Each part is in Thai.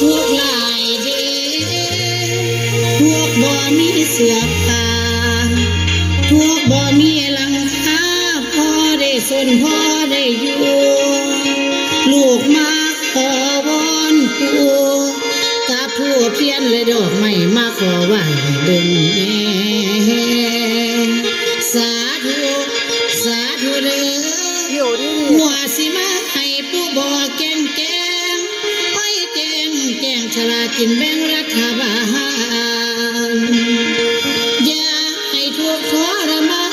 พวกหลายเด้พวกบ่มีเสื้อผ้าพวกบ่มีหลังคาพอได้สนพอได้อยู่ ลูกมาขอวอนปู่กับผู้เพียนและดอกไม้มาขอไหว้เบิ่ง นแบ่งรัฐบาล อย่าให้ทุกข์ทรมา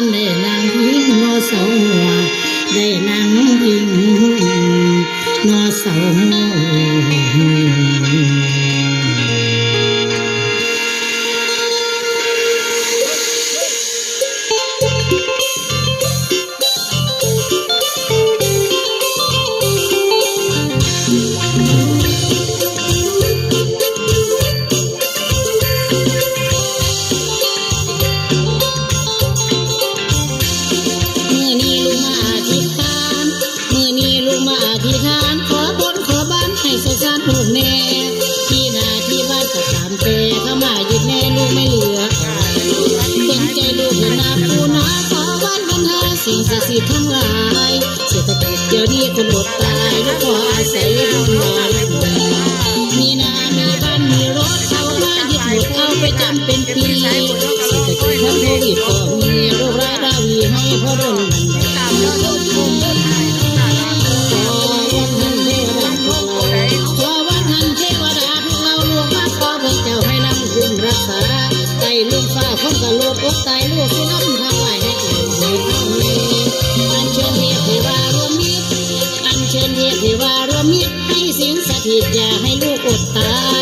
นได้นั่งพิงนอเสาหัวได้นั่งพิงนอเสาหัว เดี๋ยวนี้คนอดตายลูกขออาศัยบุญบารมีนามีบ้านมีรถเข้ามายึดหมดเอาไปจำเป็นปีเศรษฐกิจทั้งโควิดก็ สิงสถิตอย่าให้ลูกอดตาย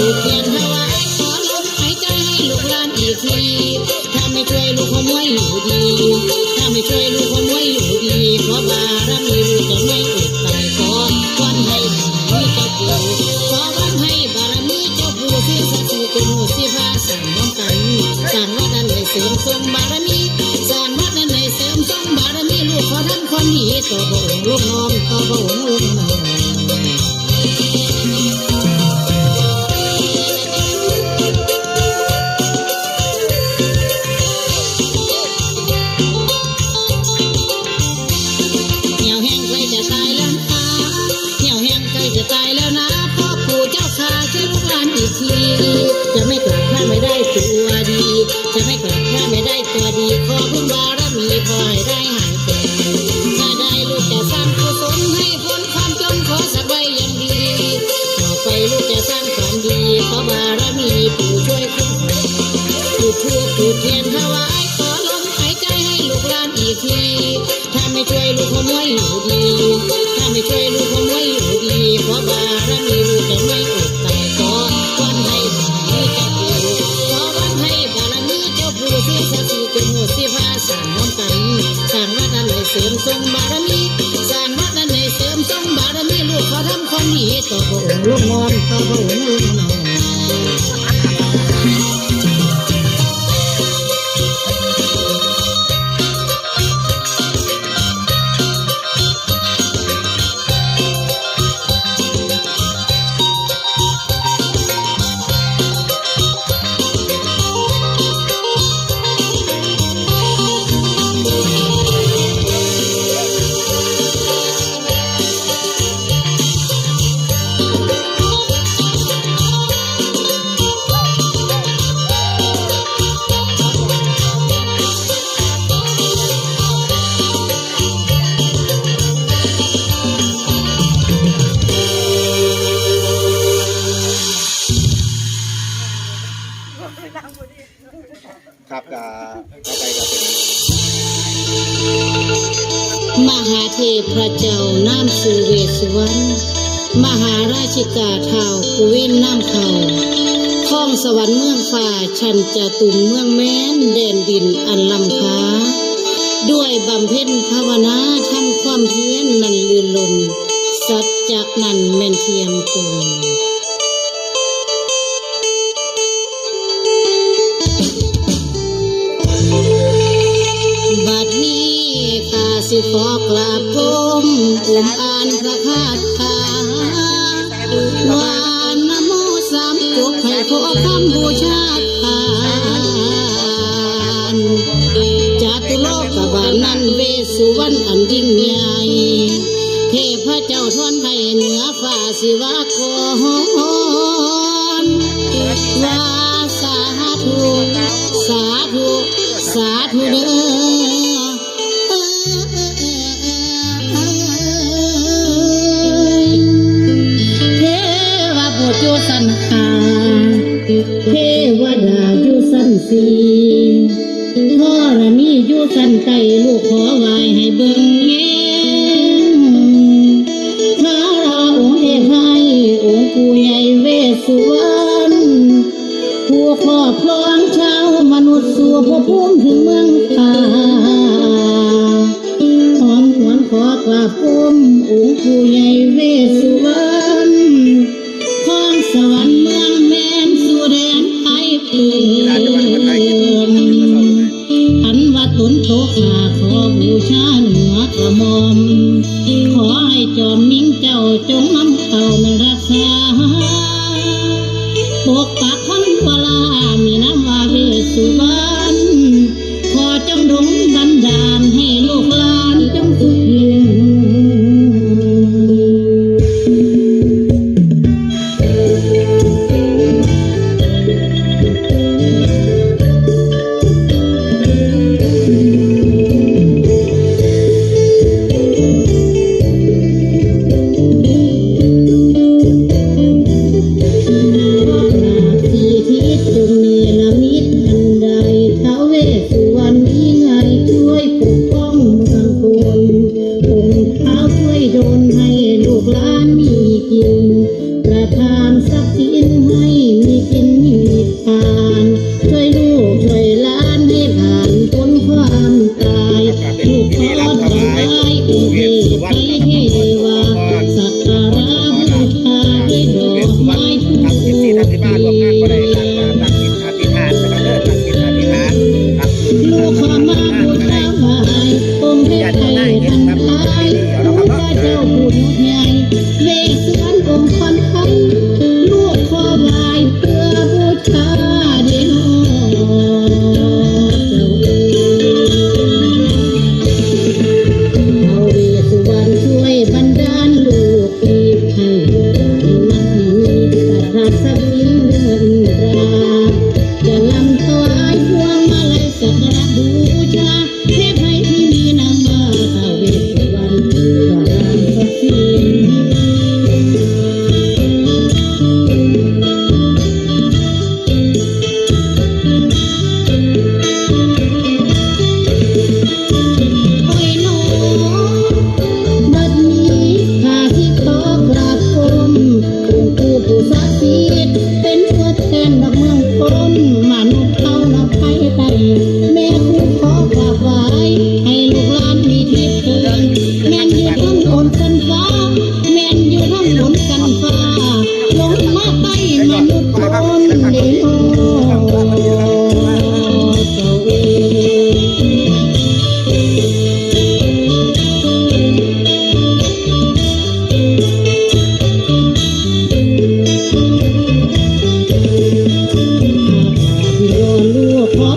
ดทั่วจุดเทียนถวายขอลมหายใจให้ลูกหลานอีกทีถ้าไม่ช่วยลูกขโมยอยู่ดี ถ้าไม่ช่วยลูกขโมยอยู่ดีขอบารมีลูกจะไม่อุดตายขอวันให้บารมีเจ้าปู่ขอวันให้บารมีเจ้าปู่ที่สักดิ์สิทธิ์เป็นหูสิพาสั่งน้องกันสั่งวัดนั้นให้เสริมทรงบารมีสั่งวัดนั้นให้เสริมทรงบารมีลูกขอทำความดีต่อพระองค์ลูกน้อมต่อพระองค์ จุดเทียนถวายขอลมหายใจให้ลูกหลานอีกที ถ้าไม่ช่วยลูกขโมยอยู่ดี ถ้าไม่ช่วยลูกขโมยอยู่ดีขอบารมีลูกจะไม่อดตายขอวันให้บารมีเจ้าปู่ขอวันให้บารมีเจ้าปู่ที่ศักสิทธิ์เป็นหูสิพาสร้างน้องกันสร้างวัดนั้นให้เสริมทรงบารมี สร้างวัดนั้นให้เสริมทรงบารมีลูกขอทำความดีต่อพระองค์ลูกงอนต่อพระองค์ลูกนอน สวรรณมหาราชิกาเทากุเว้นน้ำเขาท้องสวรรค์เมืองฝ่าฉันจะตุ่มเมืองแม้นแดนดินอันลำค้า ด้วยบำเพ็ญภาวนาทำความเพียรนนั้นลื่นลนสัจจะนันแม่นเทียมตุงบัดนี้ข้าสิขอกลา มอ่านพระคาถาวานนโมสามจบให้ขอคำบูชาทานจตุโลกบาลนันเวสุวรรณอันยิ่งใหญ่เทพเจ้าทอนไทยเหนือฝ่าสิวากรลาสาธุ สาธุ สาธุเด้อ ภูมิถึงเมืองป่าหอมหวนขอกราบก้มองค์ผู้ใหญ่เวสุวรรณของสวรรค์เมืองแมนสุแดนไทยเปินอันว่าตนโตขาขอบูชาเหนือกระมอม ขอให้จอมมิ่งเจ้าจงนำเต่ามารักษาปกปักคนวลามีน้ำว่าเวสุวรรณ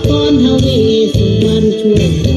พรทวีสุวรรณช่วย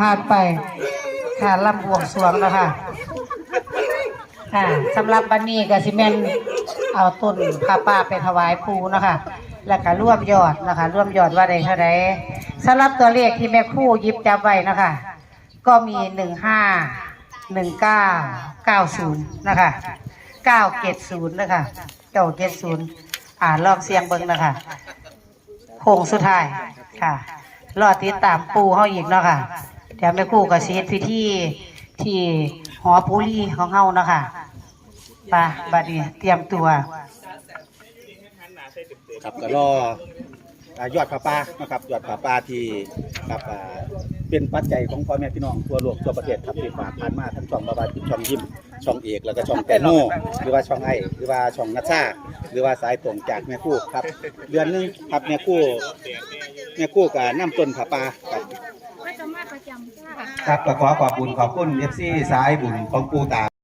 ผ่านไป ค่ะลำบวงสรวงแล้วค่ะ ค่ะสำหรับบันนี้ก็สิแมนเอาต้นผ้าป่าไปถวายปูนะคะแล้วก็ร่วมยอดนะคะร่วมยอดว่าได้เท่าไรสำหรับตัวเลขที่แม่คู่ยิบจับไว้นะคะ ก็มีหนึ่งห้าหนึ่งเก้าเก้าศูนย์นะคะเก้าเจ็ดศูนย์นะคะเก้าเจ็ดศูนย์อ่านลองเสียงเบิ้งนะคะโค้งสุดท้ายค่ะ รอติดตามปูเฮาอีกเนาะค่ะ เดี๋ยวแม่ครู่กับเสียพิธีที่หอปูรีของเฮานะคะไปบัดนี้เตรียมตัว ครับก็รออ่ายอดผาป่านะครับยอดผาป่าที่ครับอ่าเป็นปัจจัยของพ่อแม่พี่น้องทั่วโลกทั่วประเทศครับที่ฝากผ่านมาทั้งช่องบาบาช่องยิ้มช่องเอกแล้วก็ช่องแตนโนหรือว่าช่องไอหรือว่าช่องนัชชาหรือว่าสายตรงจากแม่คู่ครับ เดือนหนึงครับแม่คู่แม่คู่กับน้ำต้นผาป่าครั ครับก็ขอขอบคุณขอบคุณเอฟซีสายบุญของปูตา